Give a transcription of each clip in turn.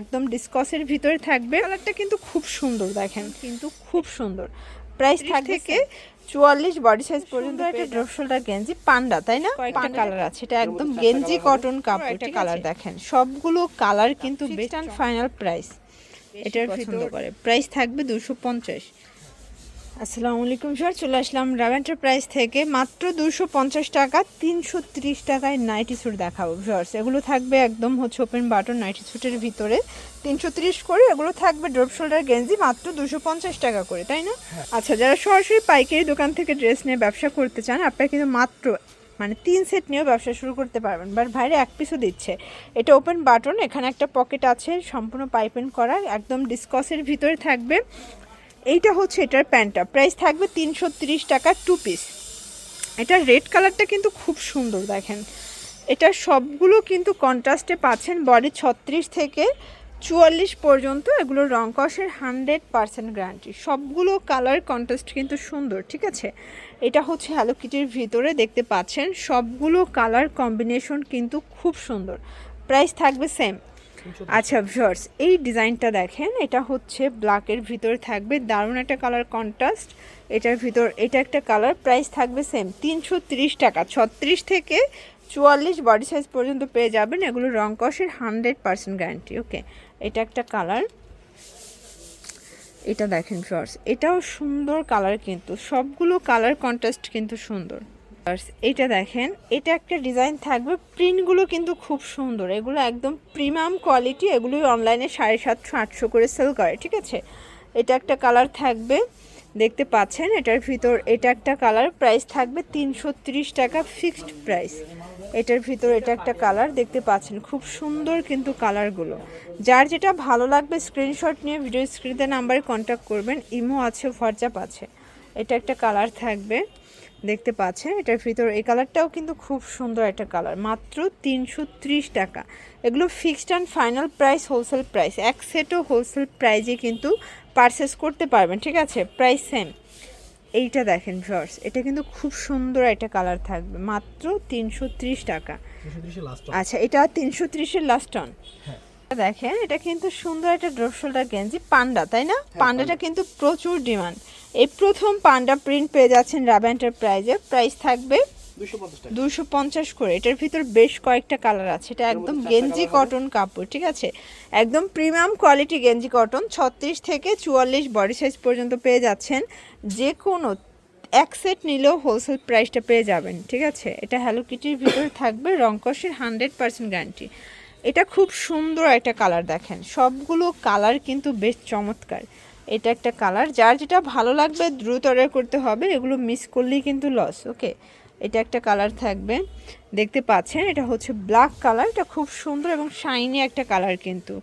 একদম ডিসকসের ভিতরে থাকবে। কালারটা কিন্তু খুব সুন্দর দেখেন। কিন্তু খুব সুন্দর। প্রাইস থেকে চুয়াল্লিশ বডি সাইজ পর্যন্ত একটা ড্রপ শোল্ডার গেঞ্জি পান্ডা তাই না? একটা কালার আছে এটা একদম গেঞ্জি কটন কাপড় একটা কালার দেখেন। সবগুলো কালার কিন্তু বেস্ট অ্যান্ড ফাইনাল প্রাইস এটার পছন্দ করে। প্রাইস থাকবে দুশো পঞ্চাশ। আসসালামু আলাইকুম স্যার। চলে আসলাম রাব এন্টারপ্রাইজ থেকে। মাত্র দুশো পঞ্চাশ টাকা তিনশো ত্রিশ টাকায় নাইটি স্যুট দেখাবো ভিউয়ার্স। এগুলো থাকবে একদম হচ্ছে ওপেন বাটন নাইটি স্যুটের ভিতরে। তিনশো ত্রিশ করে এগুলো থাকবে ড্রপ শোল্ডার গেঞ্জি মাত্র দুশো পঞ্চাশ টাকা করে তাই না? আচ্ছা যারা সরাসরি পাইকারি দোকান থেকে ড্রেস নিয়ে ব্যবসা করতে চান আপনারা কিন্তু মাত্র মানে তিন সেট নিয়েও ব্যবসা শুরু করতে পারবেন। বাট ভাইরে এক পিসও দিচ্ছে। এটা ওপেন বাটন এখানে একটা পকেট আছে সম্পূর্ণ পাইপেন করা একদম ডিসকসের ভিতরে থাকবে। এইটা হচ্ছে এটার প্যান্টটা। প্রাইস থাকবে তিনশো তিরিশ টাকা টু পিস এটার রেড কালারটা কিন্তু খুব সুন্দর, দেখেন। এটা সবগুলো কিন্তু কন্ট্রাস্টে পাচ্ছেন বডি ছত্রিশ থেকে চুয়াল্লিশ পর্যন্ত, এগুলো রং কষের হান্ড্রেড পার্সেন্ট গ্যারান্টি সবগুলো কালার কন্ট্রাস্ট কিন্তু সুন্দর, ঠিক আছে? এটা হচ্ছে হ্যালো কিটির ভিতরে দেখতে পাচ্ছেন, সবগুলো কালার কম্বিনেশন কিন্তু খুব সুন্দর। প্রাইস থাকবে সেম আচ্ছা ভিউয়ার্স এই ডিজাইনটা দেখেন, এটা হচ্ছে ব্ল্যাকের ভিতরে থাকবে, দারুণ একটা কালার কন্ট্রাস্ট এটার ভিতর, এটা একটা কালার প্রাইস থাকবে সেম তিনশো টাকা, ছত্রিশ থেকে চুয়াল্লিশ বডি সাইজ পর্যন্ত পেয়ে যাবেন, এগুলো রং কষের হান্ড্রেড পার্সেন্ট গ্যারান্টি ওকে এটা একটা কালার এটা দেখেন ফিওর্স এটাও সুন্দর কালার কিন্তু, সবগুলো কালার কন্ট্রাস্ট কিন্তু সুন্দর। এটা দেখেন, এটা একটা ডিজাইন থাকবে। প্রিন্টগুলো কিন্তু খুব সুন্দর। এগুলো একদম প্রিমিয়াম কোয়ালিটি এগুলোই অনলাইনে সাড়ে সাতশো, আটশো করে সেল করে, ঠিক আছে? এটা একটা কালার থাকবে, দেখতে পাচ্ছেন? এটার ভিতর, এটা একটা কালার প্রাইস থাকবে তিনশো টাকা ফিক্সড প্রাইস এটার ভিতর এটা একটা কালার দেখতে পাচ্ছেন? খুব সুন্দর কিন্তু কালারগুলো যার যেটা ভালো লাগবে স্ক্রিনশট নিয়ে ভিডিও স্ক্রিনে নাম্বারে কন্ট্যাক্ট করবেন। ইমো আছে হোয়াটসঅ্যাপ আছে। এটা একটা কালার থাকবে। দেখতে পাচ্ছেন এটার ভিতর এই কালারটাও কিন্তু খুব সুন্দর একটা কালার। মাত্র তিনশো ত্রিশ টাকা। এগুলো fixed and final price wholesale price এক সেটও হোলসেল প্রাইজে কিন্তু পারচেস করতে পারবেন ঠিক আছে? প্রাইস সেম এইটা দেখেন ভিউয়ার্স এটা কিন্তু খুব সুন্দর একটা কালার থাকবে। মাত্র তিনশো ত্রিশ টাকা। আচ্ছা এটা তিনশো ত্রিশের লাস্ট অন দেখেন এটা কিন্তু সুন্দর একটা ড্রপ শোল্ডার গেঞ্জি পান্ডা তাই না? পান্ডাটা কিন্তু প্রচুর ডিমান্ড। এই প্রথম পান্ডা প্রিন্ট পেয়ে যাচ্ছেন রাব এন্টারপ্রাইজে প্রাইস থাকবে দুশো পঞ্চাশ করে। এটার ভিতর বেশ কয়েকটা কালার আছে। এটা একদম গেঞ্জি কটন কাপড় ঠিক আছে? একদম প্রিমিয়াম কোয়ালিটি গেঞ্জি কটন ছত্রিশ থেকে চুয়াল্লিশ বডি সাইজ পর্যন্ত পেয়ে যাচ্ছেন। যে কোনো এক সেট নিলেও হোলসেল প্রাইসটা পেয়ে যাবেন ঠিক আছে? এটা হ্যালো কিটির ভিতরে থাকবে রংকসের হান্ড্রেড পার্সেন্ট গ্যারান্টি। এটা খুব সুন্দর একটা কালার দেখেন। সবগুলো কালার কিন্তু বেশ চমৎকার। এটা একটা কালার যার যেটা ভালো লাগবে দ্রুত অর্ডার করতে হবে, এগুলো মিস করলেই কিন্তু লস ওকে এটা একটা কালার থাকবে। দেখতে পাচ্ছেন, এটা হচ্ছে ব্ল্যাক কালার এটা খুব সুন্দর এবং শাইনি একটা কালার কিন্তু।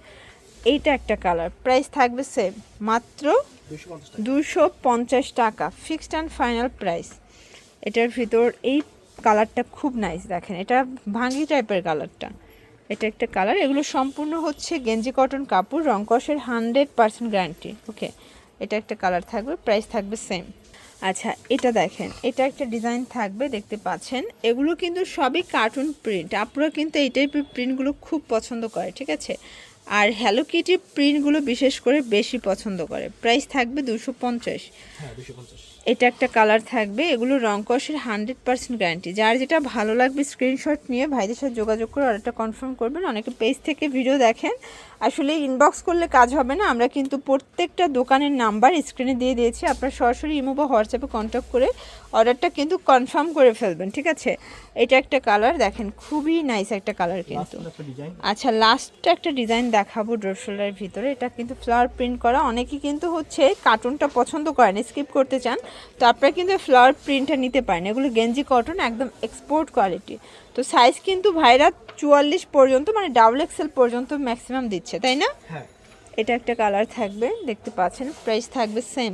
এইটা একটা কালার প্রাইস থাকবে সেম মাত্র দুশো পঞ্চাশ টাকা ফিক্সড অ্যান্ড ফাইনাল প্রাইস এটার ভিতর এই কালারটা খুব নাইস দেখেন, এটা ভাঙ্গি টাইপের কালারটা এটা একটা কালার। এগুলো সম্পূর্ণ হচ্ছে গেঞ্জি কটন কাপড় রংকসের হান্ড্রেড পার্সেন্ট গ্যারান্টি। ওকে, এটা একটা কালার থাকবে, প্রাইস থাকবে সেম। আচ্ছা এটা দেখেন, এটা একটা ডিজাইন থাকবে, দেখতে পাচ্ছেন। এগুলো কিন্তু সবই কার্টুন প্রিন্ট। আপুরা কিন্তু এই টাইপের প্রিন্টগুলো খুব পছন্দ করে, ঠিক আছে? আর হ্যালো কিটি প্রিন্টগুলো বিশেষ করে বেশি পছন্দ করে। প্রাইস থাকবে দুশো পঞ্চাশ। এটা একটা কালার থাকবে এগুলো রং কষের হান্ড্রেড পার্সেন্ট গ্যারান্টি যার যেটা ভালো লাগবে স্ক্রিনশট নিয়ে ভাইদের সাথে যোগাযোগ করে অর্ডারটা কনফার্ম করবেন। অনেকে পেজ থেকে ভিডিও দেখেন। আসলে ইনবক্স করলে কাজ হবে না। আমরা কিন্তু প্রত্যেকটা দোকানের নাম্বার স্ক্রিনে দিয়ে দিয়েছি। আপনারা সরাসরি ইমো বা হোয়াটসঅ্যাপে কন্ট্যাক্ট করে অর্ডারটা কিন্তু কনফার্ম করে ফেলবেন ঠিক আছে? এটা একটা কালার দেখেন খুবই নাইস একটা কালার কিন্তু। আচ্ছা লাস্ট একটা ডিজাইন দেখাবো ড্রোশোলার ভিতরে। এটা কিন্তু ফ্লাওয়ার প্রিন্ট করা। অনেকেই কিন্তু হচ্ছে কার্টুনটা পছন্দ করেন স্কিপ করতে চান। তো আপনারা কিন্তু ফ্লাওয়ার প্রিন্টটা নিতে পারেন। এগুলো গেঞ্জি কটন একদম এক্সপোর্ট কোয়ালিটি তো সাইজ কিন্তু ভাইরা চুয়াল্লিশ পর্যন্ত মানে ডাবল এক্সেল পর্যন্ত ম্যাক্সিমাম দিচ্ছে তাই না? হ্যাঁ। এটা একটা কালার থাকবে দেখতে পাচ্ছেন প্রাইস থাকবে সেম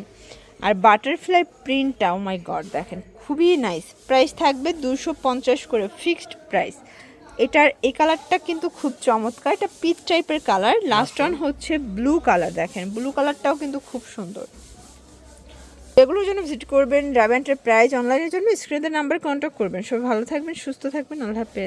আর বাটারফ্লাই প্রিন্টটা ও মাই গড দেখেন, খুবই নাইস প্রাইস থাকবে দুশো পঞ্চাশ করে ফিক্সড প্রাইস এটার, এই কালারটা কিন্তু খুব চমৎকার, এটা পিচ টাইপের কালার লাস্ট ওয়ান হচ্ছে ব্লু কালার দেখেন ব্লু কালারটাও কিন্তু খুব সুন্দর. এগুলোর জন্য ভিজিট করবেন র্যাভেন্টের প্রাইস অনলাইনের জন্য স্ক্রিনের নাম্বার কন্ট্যাক্ট করবেন। সবাই ভালো থাকবেন, সুস্থ থাকবেন, আল্লাহ হাফেজ।